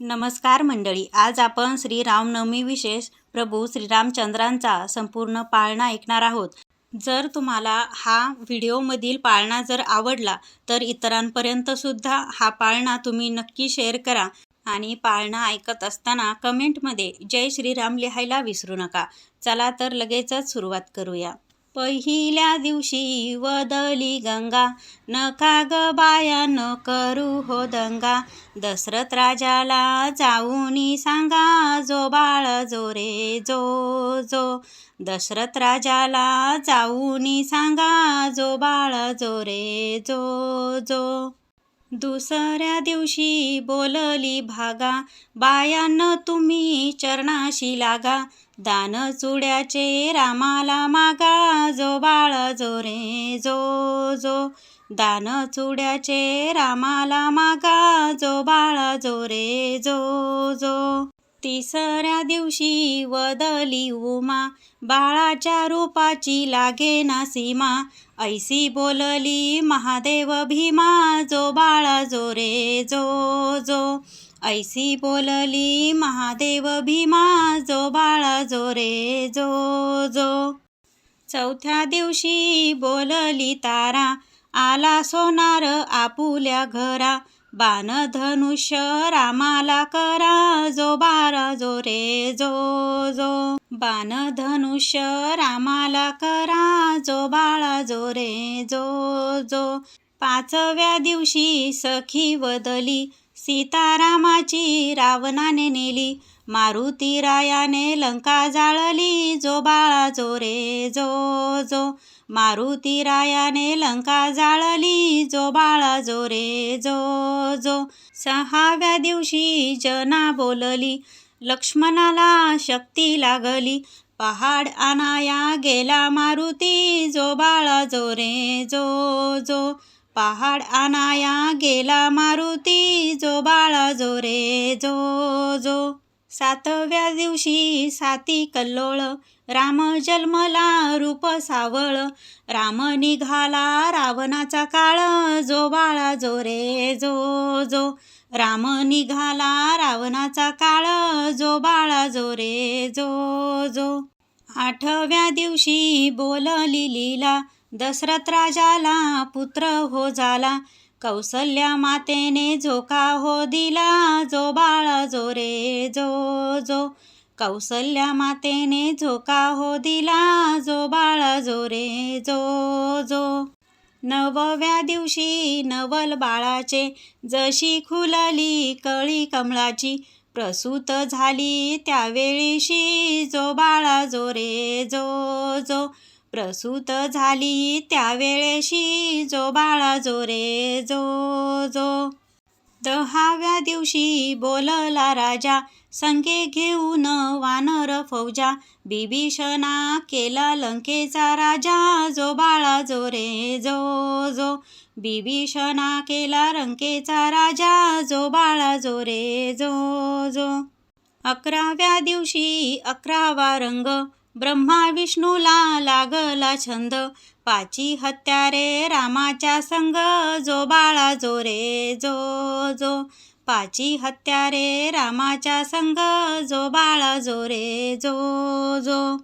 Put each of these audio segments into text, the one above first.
नमस्कार मंडळी. आज आपण श्री रामनवमी विशेष प्रभू श्रीरामचंद्रांचा संपूर्ण पाळणा ऐकणार आहोत. जर तुम्हाला हा व्हिडिओमधील पाळणा जर आवडला तर इतरांपर्यंत सुद्धा हा पाळणा तुम्ही नक्की शेअर करा आणि पाळणा ऐकत असताना कमेंटमध्ये जय श्रीराम लिहायला विसरू नका. चला तर लगेचच सुरुवात करूया. पहिल्या दिवशी वदली गंगा नका ग बाया न करू हो दंगा. दशरथ राजाला जाऊनी सांगा जो बाळ जो रे जो जो. दशरथ राजाला जाऊनी सांगा जो बाळ जो रे जो जो. दुसऱ्या दिवशी बोलली भागा बायानं तुम्ही चरणाशी लागा. दान चुड्याचे रामाला मागा. जो बाळ जो रे जो जो. दान चुड्याचे रामाला मागा जो बाळ जो रे जो जो. तिसऱ्या दिवशी वदली उमा बाळाच्या रूपाची लागे ना सीमा. ऐसी बोलली महादेव भीमा जो बाळ जो रे जो जो. ऐसी बोलली महादेव भीमा जो बाळ जो रे जो जो. चौथ्या दिवशी बोलली तारा आला सोनार आपुल्या घरा. बाण धनुष्य रामाला करा जो बारा जो रे जो जो. बाण धनुष्य रामाला करा जो बाळा जो रे जो जो. पाचव्या दिवशी सखी वदली सीतारामाची रावणाने नेली. मारुती रायाने लंका जाळली जो बाळा जो रे जो जो. मारुती रायाने लंका जाळली जो बाळा जो रे जो जो. सहाव्या दिवशी जना बोलली लक्ष्मणाला शक्ती लागली. पहाड आणाया गेला मारुती जो बाळा जो रे जो जो. पहाड आणाया गेला मारुती जो बाळा जो रे जो जो. सातव्या दिवशी साती कल्लोळ राम जन्मला रूप सावळ. राम निघाला रावणाचा काळ जो बाळा जो रे जो जो. राम निघाला रावणाचा काळ जो बाळा जो रे जो जो. आठव्या दिवशी बोलली लीला दशरथ राजाला पुत्र हो झाला कौसल्या मातेने झोका हो दिला जो बाळा जो रे जो जो. कौसल्या मातेने झोका हो दिला जो बाळा जो रे जो जो. नवव्या दिवशी नवल बाळाचे जशी खुलली कळी कमळाची प्रसूत झाली त्यावेळीशी जो बाळा जो रे जो जो. प्रसूत झाली त्यावेळेशी जो बाळा जो रे जो जो. दहाव्या दिवशी बोलला राजा संगे घेऊन वानर फौजा. बिभीषणा केला लंकेचा राजा जो बाळा जो रे जो जो. बिभीषणा केला लंकेचा राजा जो बाळा जो रे जो जो. अकराव्या दिवशी अकरावा रंग. ब्रह्मा विष्णूला लागला छंद. पाची हत्यारे रामाच्या संग जो बाळा जो रे जो जो. पाची हत्यारे रामाच्या संग जो बाळा जो रे जो जो.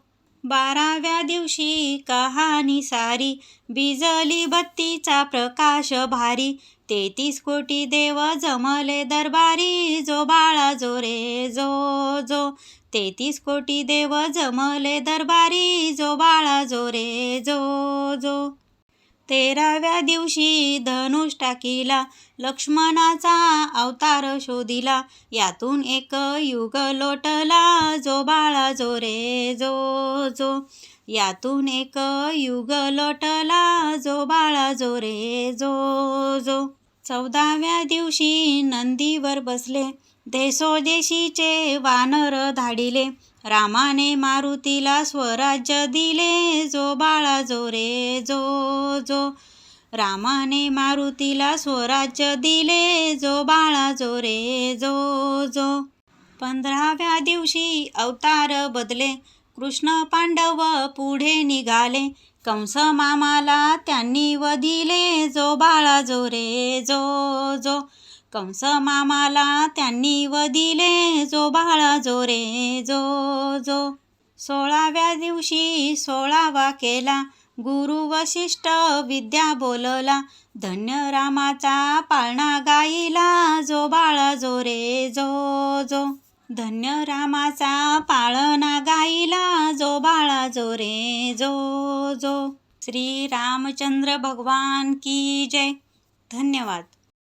बाराव्या दिवशी कहाणी सारी बिजली बत्तीचा प्रकाश भारी. तेतीस कोटी देव जमले दरबारी जो बाळा जो रे जो जो. तेतीस कोटी देव जमले दरबारी जो बाळा जो रे जो जो. तेराव्या दिवशी धनुष टाकीला लक्ष्मणाचा अवतार शोधिला. यातून एक युग लोटला जो बाळा जो रे जो जो. यातून एक युग लोटला जो बाळा जो रे जो. जो चौदाव्या दिवशी नंदीवर बसले. देशोदेशीचे वानर धाडिले. रामाने मारुतीला स्वराज्य दिले. जो बाळा जो रे जो जो. रामाने मारुतीला स्वराज्य दिले. जो बाळा जो रे जो जो. पंधराव्या दिवशी अवतार बदले. कृष्ण पांडव पुढे निघाले. कंस मामाला त्यांनी वधिले जो बाळा जो रे जो जो. कंस मामाला त्यांनी व दिले जो बाळा जो रे जो जो. सोळाव्या दिवशी सोळावा केला गुरु वशिष्ठ विद्या बोलला धन्य रामाचा पाळणा गाईला जो बाळा जो रे जो जो. धन्य रामाचा पाळणा गाईला जो बाळा जो रे जो जो. श्री रामचंद्र भगवान की जय. धन्यवाद.